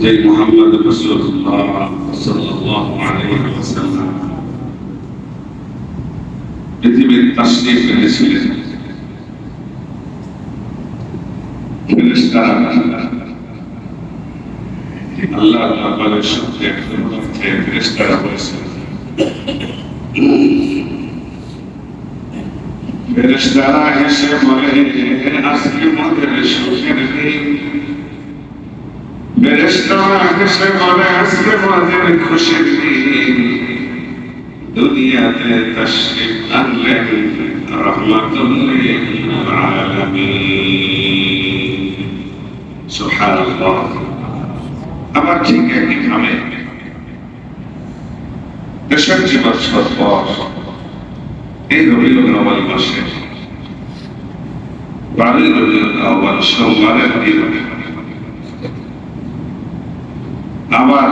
যে মোহাম্মদ রসুল্লাহ সাল্লাল্লাহু আলাইহি ওয়াসাল্লাম পৃথিবীর তাশরীফ এনেছিলেন ফেরেশতারা আল্লাহ দরবারের সঙ্গে ফেরেশতারা বলেছেন ফেরেশতারা এসে বলে আজকে আমাদের সুখের দিন ফেরেশতারা এসে বলে, আজকে আমাদের খুশির দিন। দুনিয়াতে তশরিফ আনলেন রহমাতুল্লিল আলামিন। সুবহানাল্লাহ। আবার ঠিক একই খামে তেষট্টি বছর পর এই রবিউল আওয়াল মাসে বারোই রবিউল আওয়াল সোমবারের দিন আবার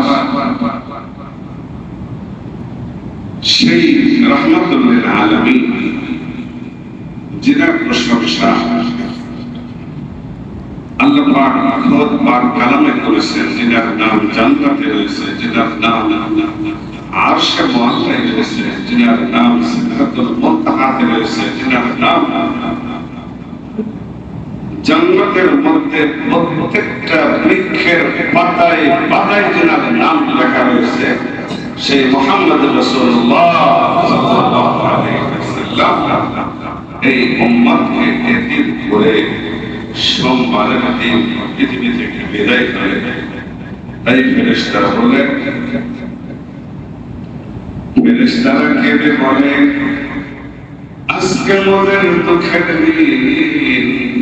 সেই রহমতুল্লিল আলমী, যিনার প্রশংসা আল্লাহ পাক খোদ পাক কালামে করেছেন, যিনার নাম জান্নাতে রয়েছে, যিনার নাম আরশে মুআল্লায় রয়েছে, যিনার নাম নাম জান্নাতের মধ্যে প্রত্যেকটা বৃক্ষের পাতায় পাতায় যিনার নাম লেখা রয়েছে, সেই মোহাম্মদ এই উম্মতকে এতিম করে সোমবারের দিন পৃথিবী থেকে বিদায় করে তাই ফেরেশতারা বলেন ফেরেশতারা কেঁদে বলে আজকে মোদের দুঃখের দিন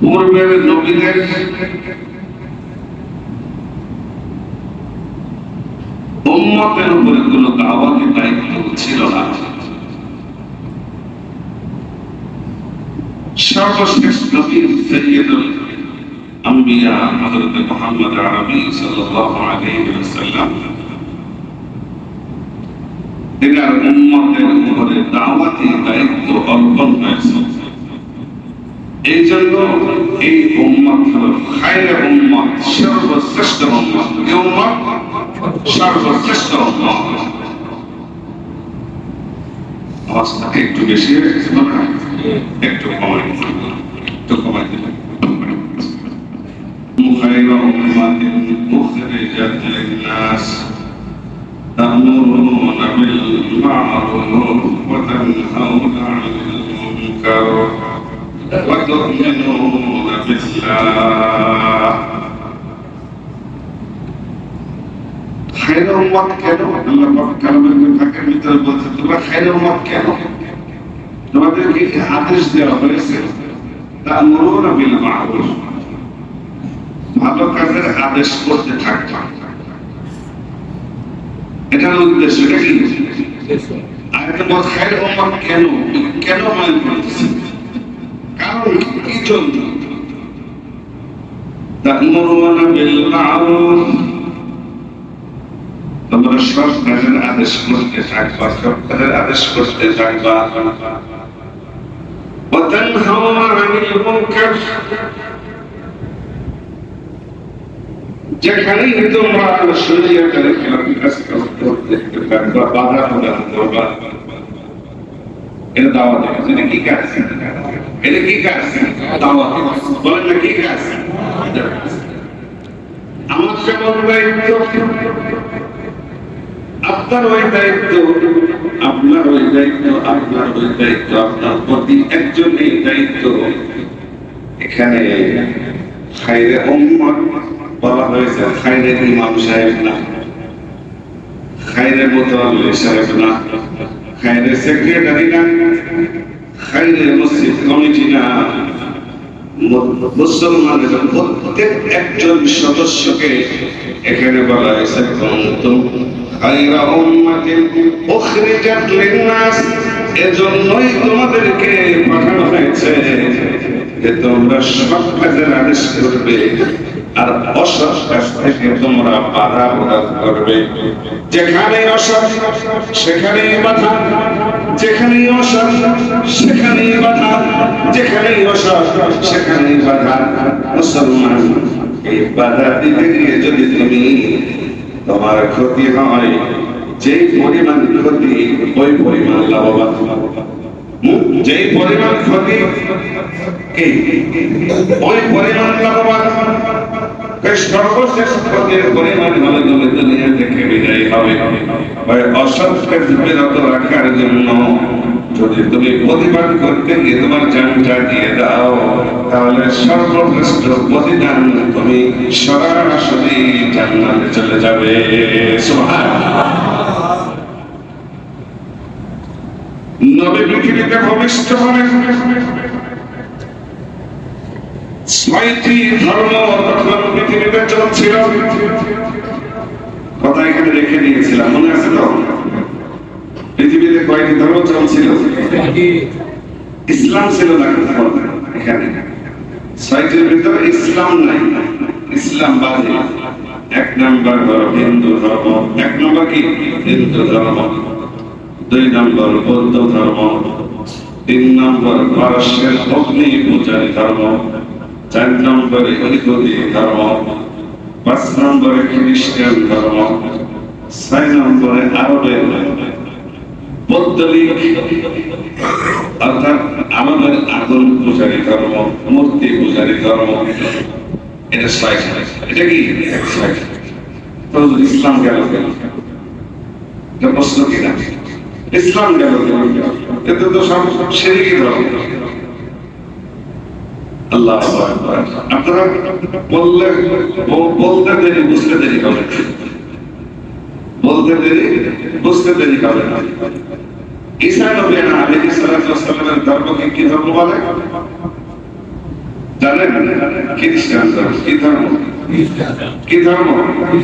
পূর্বের নবীদের উম্মতের উপরে কোনো দাওয়াতি দায়িত্ব ছিল না। সর্বশেষ নবী সৈয়দুল আম্বিয়া হযরত মুহাম্মদ আরবি সাল্লাল্লাহু আলাইহি ওয়াসাল্লাম, এনার উম্মতের উপরে দাওয়াতি দায়িত্ব অর্পণ হয়েছে এই জন্য এই উম্মত হল খায়রে উম্মত সর্বশ্রেষ্ঠ উম্মত এই উম্মত সর্বশ্রেষ্ঠ উম্মত আওয়াজটা একটু বেশি হয়ে গেছে মনে হয় একটু কমাই একটু কমাই দিবেন خير أمة أخرجت للناس تأمرون بالمعروف وتنهون عن المنكر وتؤمنون بالله خير أمة কেন আল্লাহ পাক কালামের ফাঁকের ভিতরে বলছে তোমরা খাইর উম্মত কেন তোমাদেরকে আদেশ দেওয়া হয়েছে তা'মুরুন বিল মা'রুফ ভালো কাজের আদেশ করতে থাকবা এটার উদ্দেশ্য এটা কি আয়াতে বল খাইর উম্মত কেন কেন মাইল করতেছে কারণ কি জন্য। তোমরা সব কাজের আদেশ করতে থাকবা, সব কাজের আদেশ করতে থাকবা। যেখানেই তোমরা শরীরের করতে থাকবা, বাধা প্রদান করবা। এটা এটা কি কাজ? এটা কি কাজ? দাওয়াত। বলেন না কি কাজ? আমার দায়িত্ব আপনার ওই দায়িত্ব, আপনার ওই দায়িত্ব, আপনার ওই দায়িত্ব, আপনার প্রতি একজনের দায়িত্ব। এখানে খাইরে উম্মত বলা হয়েছে, খাইরে ইমাম সাহেব না। খাইরে মোতাল্লি সাহেব না। খাইরে সেক্রেটারি না খাইরে মসজিদ কমিটি না মুসলমানের প্রত্যেক একজন সদস্যকে এখানে বলা হয়েছে, কুনতুম খায়রা উম্মাতিন উখরিজাত লিন-নাস। এজন্যই তোমাদেরকে পাঠানো হয়েছে যে তোমরা সৎ কাজের আদেশ করবে। আর অসৎ তোমরা বাধা প্রদান করবে। যেখানে সেখানেই বাধা। যেখানেই অসৎ, সেখানেই বাধা। যেখানেই অসৎ, সেখানেই বাধা। মুসলমান, এই বাধা দিতে গিয়ে যদি তুমি তোমার ক্ষতি হয় যে পরিমাণ ক্ষতি, ওই পরিমাণ লাভবান? যেই পরিমাণ ক্ষতি ওই পরিমাণ লাভবান। সর্বশেষ ক্ষতির পরিমাণ হলে তুমি দুনিয়া থেকে বিদায় হবে। ওই অসৎকে বিরত রাখার জন্য যদি তুমি প্রতিবাদ করতে গিয়ে তোমার জানটা দিয়ে দাও, তাহলে সর্বশ্রেষ্ঠ প্রতিদান তুমি সরাসরি জান্নাতে চলে যাবে। নবী পৃথিবীতে হবেন ছয়টি ধর্ম তখন পৃথিবীতে চলছিল। কথা এখানে রেখে দিয়েছিলাম, মনে আছে তো? পৃথিবীতে কয়টি ধর্ম চলছিল। ইসলাম ছিল না এখানে। ছয়টির ভিতরে ইসলাম নাই, ইসলাম বাদে। এক নম্বর হিন্দু ধর্ম, এক নম্বর কি? হিন্দু ধর্ম। দুই নম্বর বৌদ্ধ ধর্ম, তিন নম্বর পারস্যের অগ্নি পূজারী ধর্ম। চার নম্বরে ইহুদি ধর্ম পাঁচ নম্বরে খ্রিস্টান ধর্ম ছয় নম্বরে আরবের পৌত্তলিক অর্থাৎ আমাদের আগুন পূজারী ধর্ম মূর্তি পূজারী ধর্ম এটা ছয়টা এটা কি? তো ইসলাম গেল এটা প্রশ্ন কিনা ইসলাম গেল এতে তো সব সেদিকে ধর্ম আল্লাহ আপনারা বললে বলতে দেরি, বুঝতে দেরি বলতে দেরি, বুঝতে দেরি কি ধর্ম কি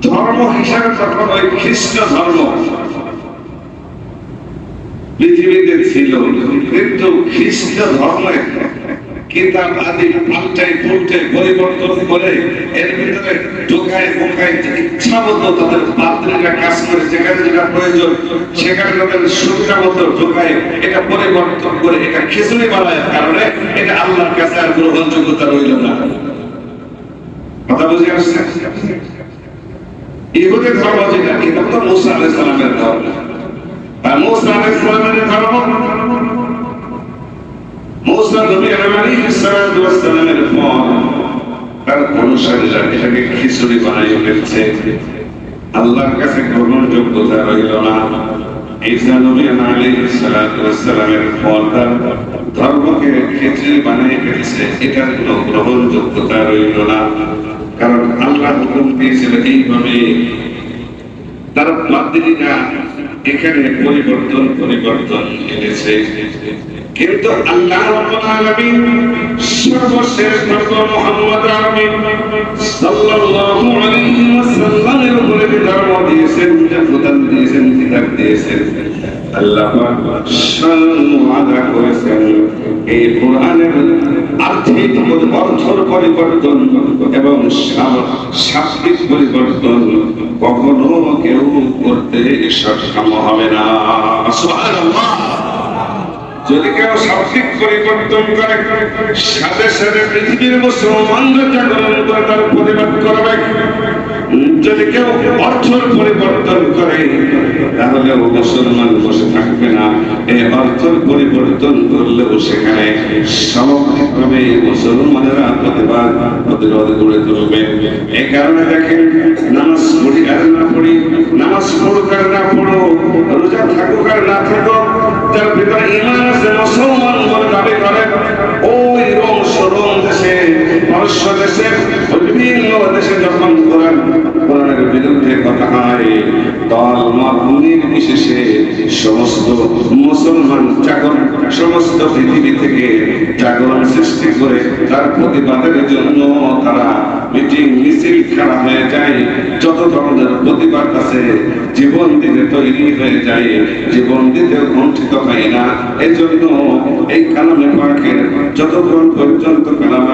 কি হিসাবে তখন ওই খ্রিস্ট ধর্ম। পৃথিবীতে ছিল, কিন্তু খ্রিস্ট ধর্মের কিতাব আদি পাল্টাই পুল্টে পরিবর্তন করে এর ভিতরে ঢোকায় বোকায় ইচ্ছা মতো তাদের পাত্রীরা কাজ করে, যেখানে যেটা প্রয়োজন, সেখানে তাদের সুবিধা মতো ঢোকায় এটা পরিবর্তন করে, এটা খিচুড়ি বানায় কারণে এটা আল্লাহর কাছে আর গ্রহণযোগ্যতা রইল না। কথা বুঝে আসছে ইহুদের ধর্ম যেটা, এটা তো মুসা আলাইহিস সালামের ধর্ম। খিচুড়ি বানিয়ে ফেলছে আল্লাহর কাছে গ্রহণযোগ্যতা রইল না ধর্মকে খিচুড়ি বানিয়ে ফেলছে এটার কোনো গ্রহণযোগ্যতা রইল না কারণ আল্লাহ হুকুম দিয়েছিল এইভাবে তারা পাদ্রীরা এখানে পরিবর্তন পরিবর্তন এনেছে। কিন্তু আল্লাহ রাব্বুল আলামিন সর্বশেষ নবী মুহাম্মদ ধর্ম দিয়েছেন প্রদান দিয়েছেন, কিতাব দিয়েছেন পরিবর্তন এবং শাব্দিক পরিবর্তন কখনো কেউ করতে সক্ষম হবে না। যদি কেউ শাব্দিক পরিবর্তন করে, সাথে সাথে পৃথিবীর মুসলমানরা জাগরণ করে তার প্রতিবাদ করবে। যদি কেউ অর্থর পরিবর্তন করে, তাহলে মুসলমান না এই অর্থর পরিবর্তন করলেও সেখানে সামগ্রিকভাবে মুসলমানেরা প্রতিবাদ, প্রতিরোধ গড়ে তুলবে। এই কারণে দেখেন, নামাজ পড়ি আর না পড়ি, নামাজ পড়ুক আর না পড়ো রোজা থাকুক আর না থাকুক যার ভিতরে ইমান আছে, মুসলমান বলে দাবি করে ওই রোম সরম দেশে বিভিন্ন সমস্ত পৃথিবী থেকে জাগরণ সৃষ্টি করে তার প্রতিবাদের জন্য তারা মিটিং, মিছিল খেলা হয়ে যায়। যত ধরনের প্রতিবাদ আছে, জীবন দিতে তৈরি হয়ে যায়। জীবন দিতে বঞ্চিত হয় না। এই জন্য এই কালামে পাকের যতক্ষণ পর্যন্ত কালামে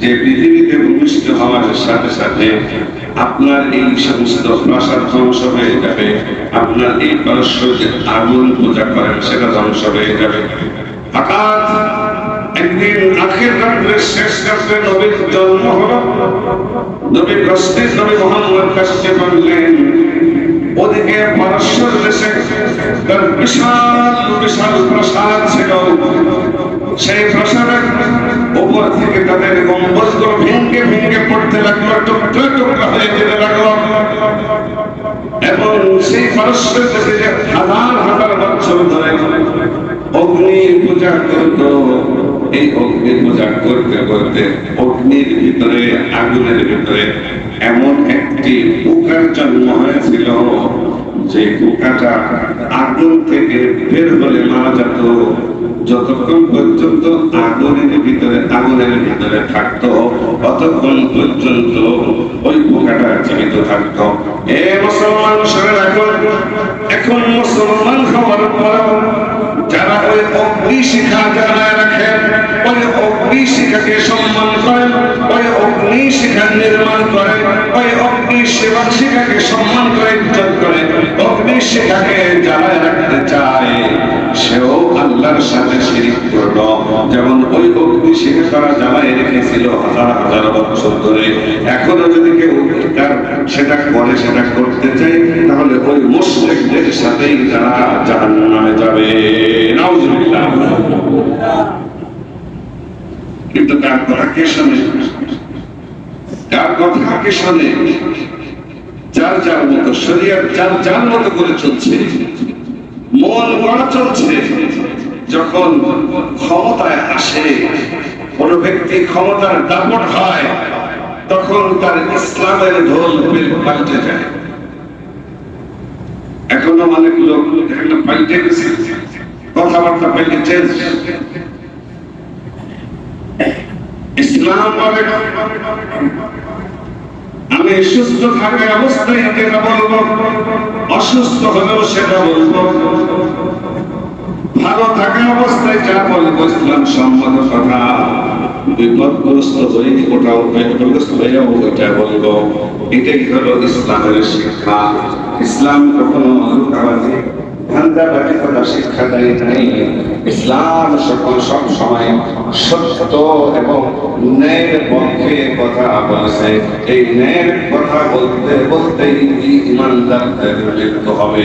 যে পৃথিবীতে ভূমিষ্ঠ হওয়ার সাথে সাথে আপনার এই সমস্ত প্রাসাদ ধ্বংস হয়ে যাবে, আপনার এই পারস্য যে আগুন পূজা করেন সেটা ধ্বংস হয়ে যাবে। হঠাৎ একদিন আখের শেষ নবীর জন্ম নবী প্রস্তুত নবী মোহাম্মদ কাছে বললেন, ওদিকে দেশে তার বিশাল বিশাল প্রাসাদ ছিল। সেই প্রাসাদের উপর থেকে তাদের গম্বুজগুলো ভেঙ্গে ভেঙ্গে পড়তে লাগল টুকরা টুকরা হয়ে যেতে লাগল। এবং সেই পারস্যের দেশে হাজার হাজার বছর ধরে অগ্নি পূজা করত, এই অগ্নি পূজা করতে করতে অগ্নির ভিতরে, আগুনের ভিতরে এমন একটি পোকার জন্ম হয়েছিল যে পোকাটা আগুন থেকে বের হলে মারা যেত। যতক্ষণ পর্যন্ত আগুনের ভিতরে আগুনের ভিতরে থাকতো, ততক্ষণ পর্যন্ত ওই পোকাটা জীবিত থাকতো। এ মুসলমান রাখুন। এখন মুসলমান হওয়ার পর যারা ওই অগ্নি শিখা যারা রাখেন ওই অগ্নি শিখাকে সম্মান করেন, ওই অগ্নি শিখা নির্মাণ করেন, ওই অগ্নি সেবা শিখাকে সম্মান করে ইজ্জত করে অগ্নি শিখাকে যারা রাখতে চায়, সেও আল্লাহর সাথে শিরিক করল। যেমন ওই অগ্নি শিখা তারা জ্বালায় রেখেছিল হাজার হাজার বছর ধরে। এখনও যদি কেউ তার সেটা করে, সেটা করতে চায়, তাহলে ওই মুসলিমদের সাথেই তারা জাহান্নামে যাবে। নাউজুবিল্লাহ। কিন্তু তার কথা কে শোনে? তার কথা কে শোনে? যার যার মতো শরীর যার যার মতো করে চলছে, মন গড়া চলছে। যখন ক্ষমতায় আসে, কোন ব্যক্তি ক্ষমতার দাপট হয়, তখন তার ইসলামের ঢোল পাল্টে যায়। এখনও অনেক লোক পাল্টে গেছে, কথাবার্তা পাল্টে চেঞ্জ ইসলাম আমি সুস্থ থাকা অবস্থায় যেটা বলব অসুস্থ হলেও সেটা বলব। অবস্থায় যা বলব ইসলাম সম্মত কথা। বিপদগ্রস্ত হয়ে ওটাও বিপদগ্রস্ত হয়েও ওটা বলব। এটাই হলো ইসলামের শিক্ষা? ইসলাম কখনো লুকাবাজি ধান্দাবাজি শিক্ষা দেয় নাই। ইসলাম সকল সব সময় সত্য এবং ন্যায়ের পক্ষে কথা বলেছে। এই ন্যায়ের কথা বলতে বলতেই ইমানদারদের মৃত্যু হবে?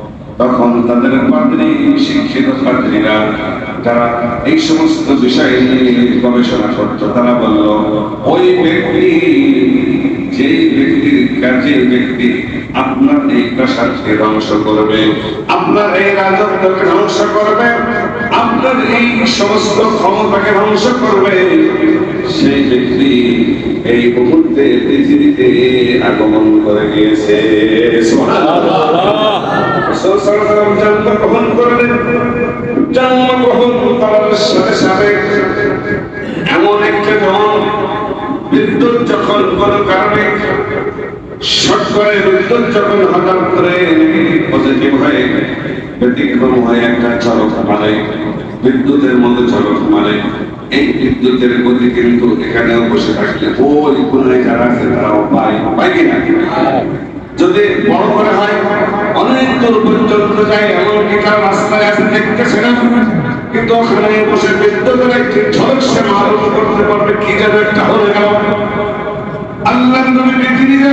তখন তাদের পাদ্রী শিক্ষিত পাদ্রীরা যারা এই সমস্ত বিষয় গবেষণা করতো। তারা বলল, ওই ব্যক্তি, যেই ব্যক্তির কাজে ব্যক্তি আপনার এই প্রাসাদকে ধ্বংস করবে, আপনার এই রাজত্বকে ধ্বংস করবে, আপনার এই সমস্ত ক্ষমতাকে ধ্বংস করবে। সেই ব্যক্তি এই মুহূর্তে পৃথিবীতে আগমন করে গিয়েছে। সাথে সাথে এমন একটা বিদ্যুৎ কারণে ব্যতিক্রম একটা মারে, বিদ্যুতের মতো চলক মারে, এই বিদ্যুতের গতি কিন্তু এখানেও বসে থাকলে ওই কোনায় যারা আছে তারাও পায় কিনা? যদি বড় করে হয় দূর পর্যন্ত যায় এমনকি তার রাস্তায় আছে দেখতেছে না? কিন্তু ওখানে বসে বিদ্যুতের একটি ঝলক সে মারণ করতে পারবে, কি যেন একটা হয়ে গেল। আল্লাহ নবী পৃথিবীতে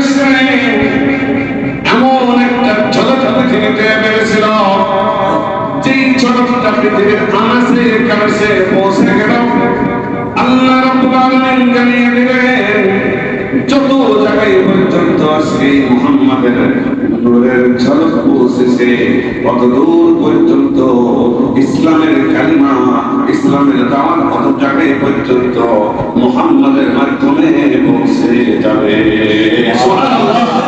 এমন একটা ঝলক পৃথিবীতে মেরেছিল, যেই ঝলকটা পৃথিবীর আনাসে কানাসে পৌঁছে গেল। আল্লাহ রাব্বুল আলামিন জানিয়ে দিলেন যত জায়গায় পর্যন্ত আজকে মুহাম্মাদের নূরের ঝলক পৌঁছেছে কত দূর পর্যন্ত ইসলামের কালিমা ইসলামের দাওয়াত কত জায়গায় পর্যন্ত মুহাম্মাদের মাধ্যমে পৌঁছে যাবে সুবহানাল্লাহ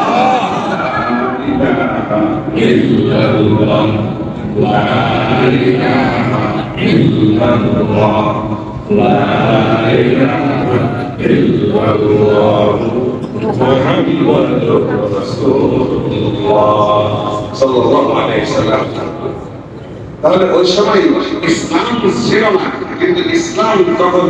إلا الله لا إله إلا الله لا إله إلا الله محمد رسول الله صلى الله عليه وسلم তাহলে ওই সময় ইসলাম ছিল না কিন্তু ইসলাম তখন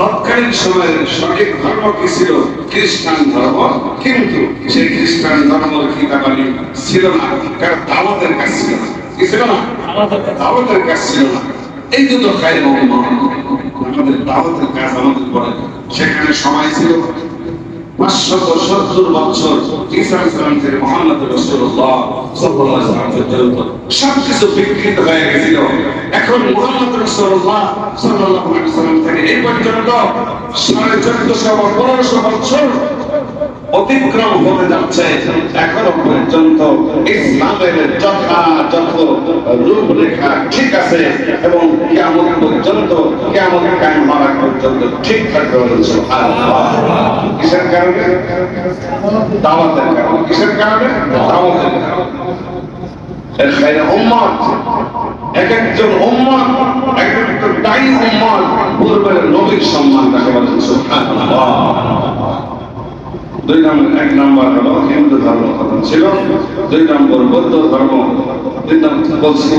তৎকালীন সময়ের সঠিক ধর্ম কি ছিল খ্রিস্টান ধর্ম কিন্তু সেই খ্রিস্টান ধর্ম কিতাবালি ছিল না কারণ দাওয়াতের কাজ ছিল না কি ছিল না দাওয়াতের কাজ ছিল না এই দুটো খাই আমাদের দাওয়াতের কাজ আমাদের করে। সেখানে সময় ছিল ইসলাম এখন মোহাম্মদ রসুল্লাহ সাল্লাল্লাহু আলাইহি ওয়াসাল্লাম থেকে এই পনেরোশো বছর অতিক্রম হতে যাচ্ছে এখনও পর্যন্ত ইসলামের যথাযথ রূপরেখা ঠিক আছে এবং কিয়ামত পর্যন্ত, কিয়ামত কায়েম হওয়ার পর্যন্ত ঠিক থাকবে কিসের কারণে? দাওয়াতের কারণে। কিসের কারণে? দাওয়াতের কারণে। উম্মত এক একজন উম্মত এক একজন দায়ী উম্মত পূর্বের নবীর সম্মান দুই নম্বর এক নম্বর হলো হিন্দু ধর্ম কথা ছিল, দুই নম্বর বৌদ্ধ ধর্ম দুই বলছি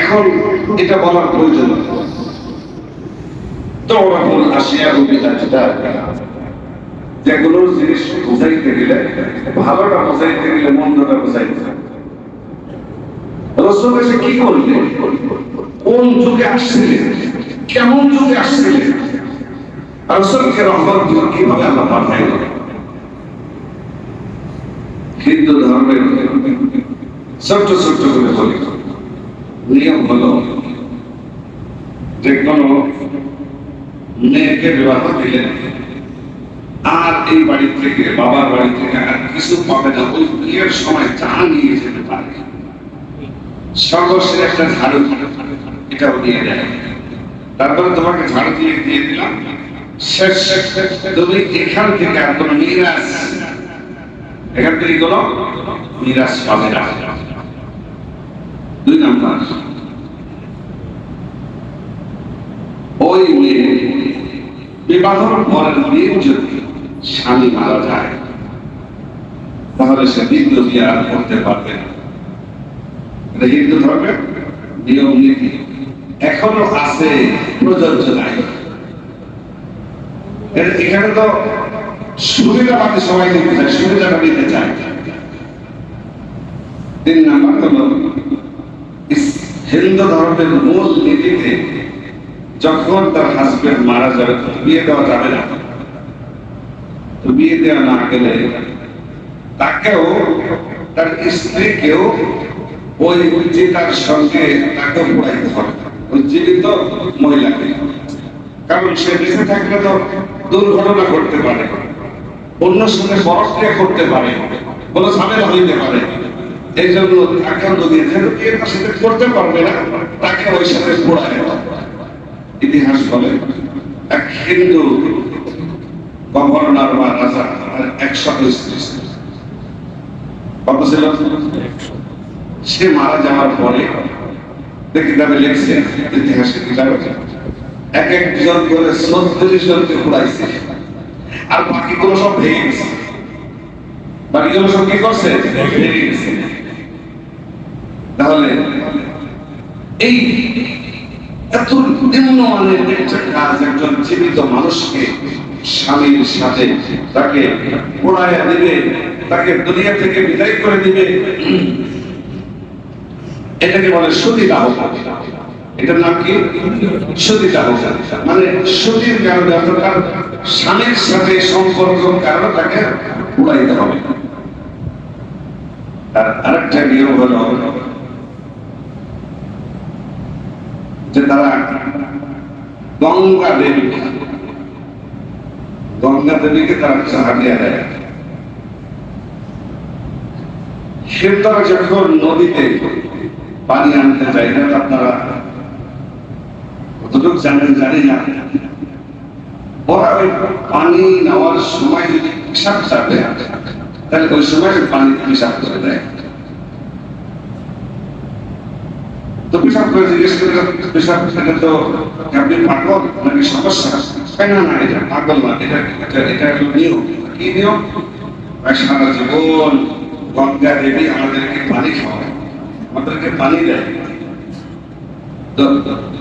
এখন এটা বলার প্রয়োজন। তোরাহুল আসিয়া যেগুলোর জিনিস বুঝাইতে গেলে, ভালোটা বুঝাইতে গেলে মন্দটা বুঝাইতে রসুল এসে কি করলেন? কোন যুগে আসছিলেন? কেমন যুগে আসছিলেন? রসুলকে রহমত কীভাবে পাঠাইল হিন্দু ধর্মের ছোট্ট ছোট্ট করে বলি, নিয়ম হলো, যে কোনো মেয়েকে বিবাহ দিলেন আর এই বাড়ি থেকে, বাবার বাড়ি থেকে আর কিছু পাবে না ওই বিয়ের সময় যা নিয়ে যেতে পারে। সর্বশেষ একটা ঝাড়ু এটাও দিয়ে দেয়। তারপরে তোমাকে ঝাড়ু দিয়ে দিয়ে দিলাম। শেষ তুমি এখান ওই মেয়ে বিবাহর পরের দিন যদি স্বামী মারা যায়, তাহলে সে দ্বিতীয় বিয়ে করতে পারবে না। হিন্দু ধর্মের নিয়ম নীতি। এখনও আছে প্রযোজ্য নাই। এখানে তো সুবিধা পাতে সবাই নিতে চায়, সুবিধাটা নিতে চায়। তিন নাম্বার হলো হিন্দু ধর্মের মূল নীতিতে যখন তার হাজবেন্ড মারা যাবে বিয়ে দেওয়া যাবে না। তো বিয়ে দেওয়া না গেলে তাকেও, তার স্ত্রীকেও ওই যে তার সঙ্গে তাকে পড়াইতে হবে। ওই জীবিত মহিলাকে। কারণ সে বেঁচে থাকলে তো দুর্ঘটনা ঘটতে পারে। অন্য সঙ্গে পরক্রিয়া করতে পারে। কোনো ঝামেলা হইতে পারে। এই জন্য তাকে যদি যেহেতু সাথে করতে পারবে না, তাকে ওই সাথে পড়ায় ইতিহাস বলে, এক হিন্দু গভর্নর বা রাজা তার স্ত্রী। কত ছিল? সে মারা যাওয়ার পরে দেখি তবে লেখছে ইতিহাসের কিতাবে এক একজন করে জনকে আর সব ভেঙে গেছে। সব কি করছে? ভেঙে গেছে। তাহলে এই এত নিম্নমানের একটা কাজ, একজন জীবিত মানুষকে স্বামীর সাথে তাকে পোড়াইয়া দিবে, তাকে দুনিয়া থেকে বিদায় করে দিবে এটাকে বলে সতী দাহ এটার নাম কি? সতী দাহ মানে সতীর কারণে অর্থাৎ স্বামীর সাথে সম্পর্ক কারণে তাকে উড়াইতে হবে। আর আরেকটা নিয়ম হলো যে তারা গঙ্গা দেবী, গঙ্গা দেবীকে তারা চাহাটিয়া দেয়। সেতারা যখন নদীতে পানি আনতে যায় না আপনারা কতটুকু জানেন জানি না। ওরা ওই পানি নেওয়ার সময় যদি পিসাব চাপে তাহলে ওই সময় পানি পিসাব করে দেয়। তো পিসাব করে জিজ্ঞেস করে পিসাব এটা তো আপনি পাগল নাকি সমস্যা? তাই না এটা পাগল না, এটা এটা এটা নিয়ম। কি নিয়ম? সারা জীবন গঙ্গা দেবী আমাদেরকে পানি খাওয়ায়, আমাদেরকে পানি দেয়।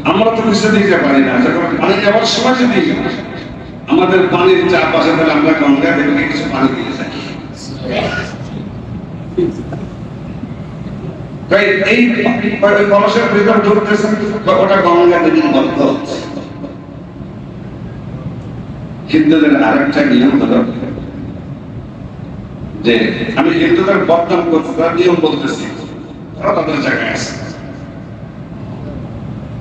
আমরা তো কিছু দিতে পারি না, যখন পানি যাওয়ার সময় যদি আমাদের পানির আসে তাহলে আমরা গঙ্গা দেবীকে কিছু পানি দিয়ে যে, আমি হিন্দুদের করছি তার নিয়ম বলতেছি তারা তাদের জায়গায় আছে।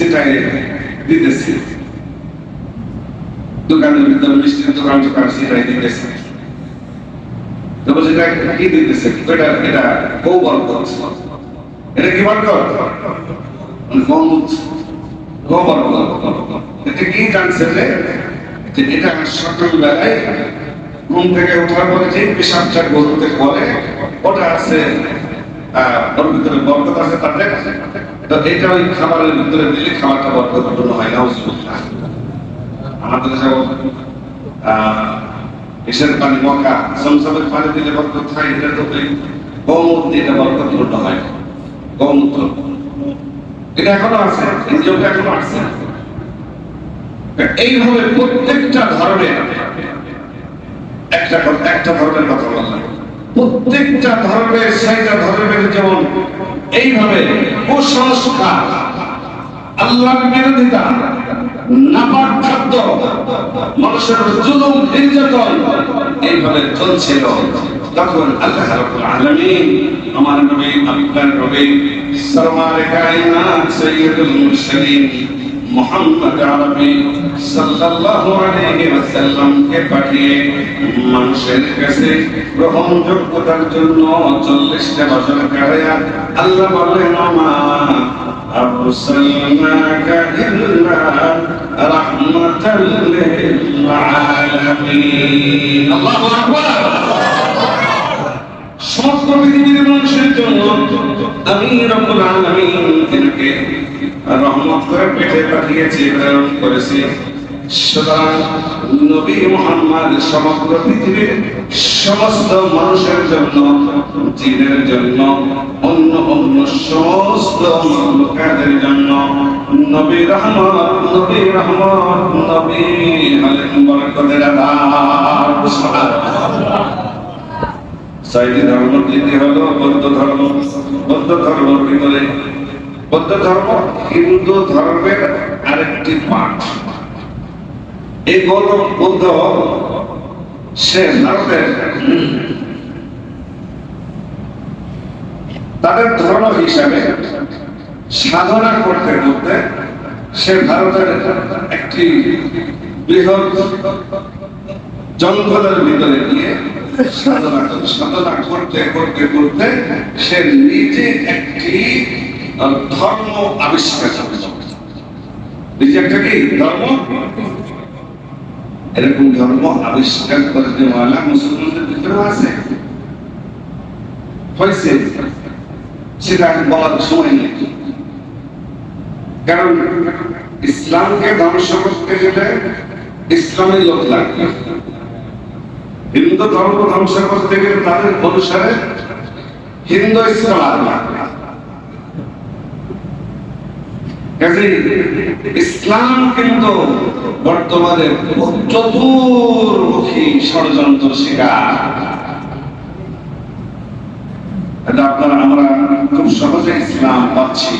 সেটাই দিতেছে। দোকানের ভিতরে মিষ্টির দোকান টোকান সেটাই দিতেছে। এটা এটা বউ মানে থেকে ওঠার পরে যে পেশাবটা গরুতে করে ওটা আছে ওর ভিতরে বরকত আছে, তাতে? এটা ওই খাবারের ভিতরে দিলে খাবারটা হয় না আমাদের এসের পানি পানি দিলে বরকত হয়, এটা তো হয়। গৌমূত্র এটা এখনও আছে এখনও আছে। এইভাবে প্রত্যেকটা ধর্মের একটা একটা ধর্মের কথা বললাম। প্রত্যেকটা ধর্মের সেইটা ধর্মের যেমন এইভাবে কুসংস্কার আল্লাহর বিরোধিতা, নাপাক খাদ্য, মানুষের জুলুম, নির্যাতন, এইভাবে চলছিল। তখন আল্লাহ রাব্বুল আলামিন আমার নবী, আপনার নবী, সরমার কায়নাত সাইয়্যিদুল মুরসালিন মোহাম্মদ আরবি সাল্লাল্লাহু আলাইহি ওয়াসাল্লাম কে পাঠিয়ে মানুষের কাছে গ্রহণযোগ্যতার জন্য চল্লিশটা বছর কাটায়া আল্লাহ বলেন মা أرسلناك إلا رحمة للعالمين الله أكبر সমস্ত পৃথিবীর মানুষের জন্য আমি রব্বুল আলামিন তিনাকে রহমত করে পেটে পাঠিয়েছি, প্রেরণ করেছি। সুতরাং নবী মুহাম্মদ সমগ্র পৃথিবীর সমস্ত মানুষের জন্য, জিনের জন্য, অন্য অন্য সমস্ত লোকেদের জন্য নবী রহমত নবী রহমত, নবী হলেন বরকতের আধার সুবহানাল্লাহ। ছয়টি ধর্ম দ্বিতীয় হলো বৌদ্ধ ধর্ম, বৌদ্ধ ধর্মের ভিতরে বৌদ্ধ ধর্ম হিন্দু ধর্মের আরেকটি পাঠ। এই গৌতম বুদ্ধ, সে ভারতের তাদের ধর্ম হিসাবে সাধনা করতে করতে সে ভারতের একটি বৃহৎ জঙ্গলের ভিতরে গিয়ে সাধনা করতে করতে করতে সে নিজে একটি ধর্ম আবিষ্কার করে নিজে একটা কি ধর্ম এরকম ধর্ম আবিষ্কার করে দেওয়ালা মুসলমানদের ভিতরে আছে হয়েছে সেটা বলার সময় নেই কারণ ইসলামকে ধ্বংস করতে গেলে ইসলামী লোক লাগবে হিন্দু ধর্ম ধ্বংস করতে গেলে তাদের অনুসারে হিন্দু লাগবে কাজেই ইসলাম কিন্তু বর্তমানে চতুর্মুখী ষড়যন্ত্র শিকার। আপনারা, আমরা খুব সহজে ইসলাম পাচ্ছি,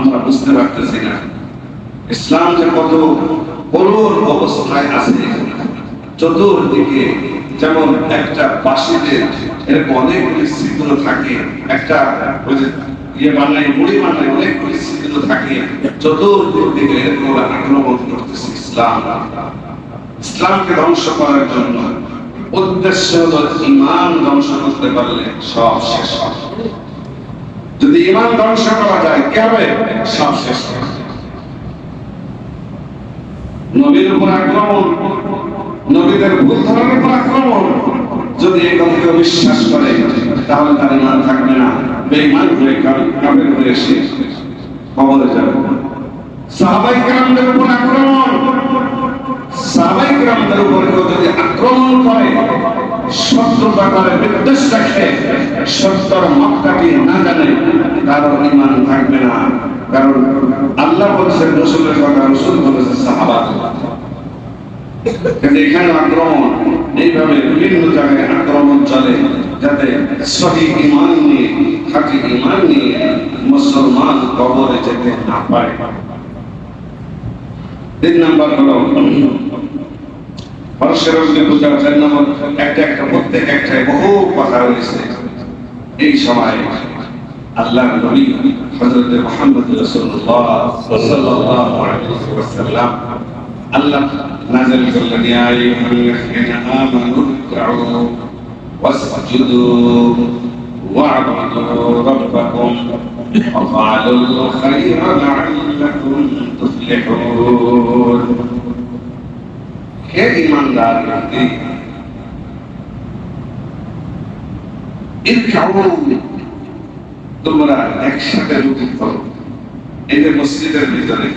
আমরা বুঝতে পারতেছি না। ইসলাম যে কত করুণ অবস্থায় আছে চতুর্দিকে যেমন একটা বাসিতে এরকম অনেকগুলি ছিদ্র থাকে, একটা ওই যে ইয়ে বানায়, মুড়ি বানায় অনেকগুলি ছিদ্র থাকে। চতুর্দিক থেকে এরকম আক্রমণ করতেছে ইসলাম। ইসলামকে ধ্বংস করার জন্য উদ্দেশ্য হলো ইমান ধ্বংস করতে পারলে সব শেষ যদি ইমান ধ্বংস করা যায়, কি হবে? সব শেষ নবীর উপর আক্রমণ। নবীদের ভুল ধরনের উপর আক্রমণ যদি এই কথাকে বিশ্বাস করে, তাহলে তার ইমান থাকবে না। বেঈমান হয়ে কাবের হয়ে এসে কবরে যাবে। সাহাবাই কেরামদের উপর আক্রমণ। সাহাবাই কেরামদের উপর কেউ যদি আক্রমণ করে শত্রুতা করে বিদ্বেষ রাখে, সত্যর মক্কাকে না জানে কারও ইমান থাকবে না। কারণ আল্লাহ বলছেন, রসুলের কথা রসুল বলেছে সাহাবা। এখানে আক্রমণ, এইভাবে বিভিন্ন জায়গায় আক্রমণ চলে যাতে সহি ইমান নিয়ে খাঁটি ইমান নিয়ে মুসলমান কবরে যেতে না পারে। তিন নাম্বার হলো, মানুষের পূজা চার নম্বর, একটা একটা প্রত্যেক একটাই বহু কথা রয়েছে। এই সময় আল্লাহ নবী হযরত মুহাম্মদ রাসূলুল্লাহ সাল্লাল্লাহু আলাইহি ওয়াসাল্লাম আল্লাহ নাযিল করলেন ইয়া আইয়ুহাল্লাযীনা আমানু ইরকাউ ওয়াসজুদু واعبدوا ربكم وفعلوا الخير لعلكم تفلحون হে ইমানদার ব্যক্তি ইরকাউ তোমরা একসাথে রুকু করো এই যে মসজিদের ভিতরে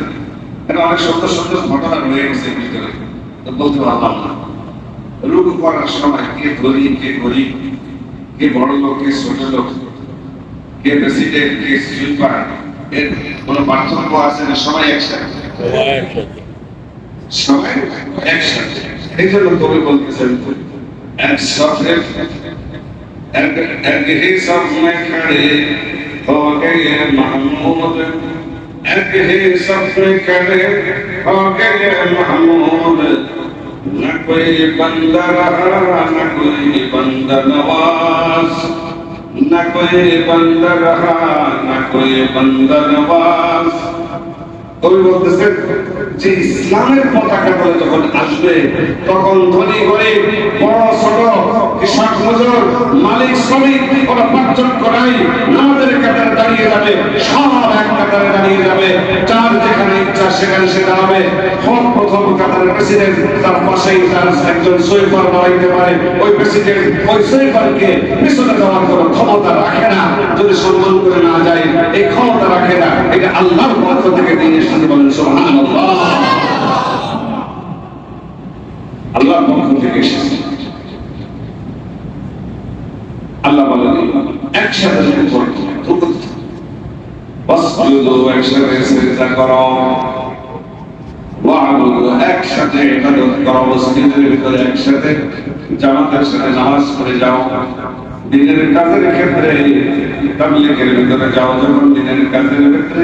এটা অনেক সুন্দর সুন্দর ঘটনা রয়ে গেছে ভিতরে তো বলতে পারলাম না রুকু করার সময় কে গরিব কে গরিব কে বড় লোক কে ছোট লোক কে প্রেসিডেন্ট কে সুইপার এর কোনো পার্থক্য আছে না সবাই একসাথে সবাই একসাথে এই জন্য কবি বলতেছেন একসাথে এক এক ही सब में खड़े हो गए महमूद कोई बंदर रहा, न कोई बंदा नवाज़ न कोई बंदा रहा, न कोई बंद नवाज़ কবি বলতেছেন যে ইসলামের পতাকা বলে যখন আসবে, তখন ধনী গরিব, বড় ছোট, কৃষক মজুর, মালিক শ্রমিক ওরা পার্থক্য নাই নামাজের কাতারে দাঁড়িয়ে যাবে, সব এক কাতারে দাঁড়িয়ে যাবে, যার যেখানে ইচ্ছা সেখানে সে দাঁড়াবে। হোক প্রথম কাতারের প্রেসিডেন্ট তার পাশেই তার একজন সুইপার দাঁড়াইতে পারে। ওই প্রেসিডেন্ট ওই সুইপারকে পিছনে দেওয়ার কোনো ক্ষমতা রাখে না। যদি সম্মান করে না যায়, এই ক্ষমতা রাখে না। এটা আল্লাহর পক্ষ থেকে দিয়ে এসেছে। বলেন সুবহানাল্লাহ আল্লাহর পক্ষ থেকে আল্লাহ বলেন একসাথে একসাথে করো। একসাথে ইবাদত করো সাথে নামাজ পড়ে যাও। দিনের কাজের ক্ষেত্রে তাবলিগের ভিতরে যাও, যখন দিনের কাজের ক্ষেত্রে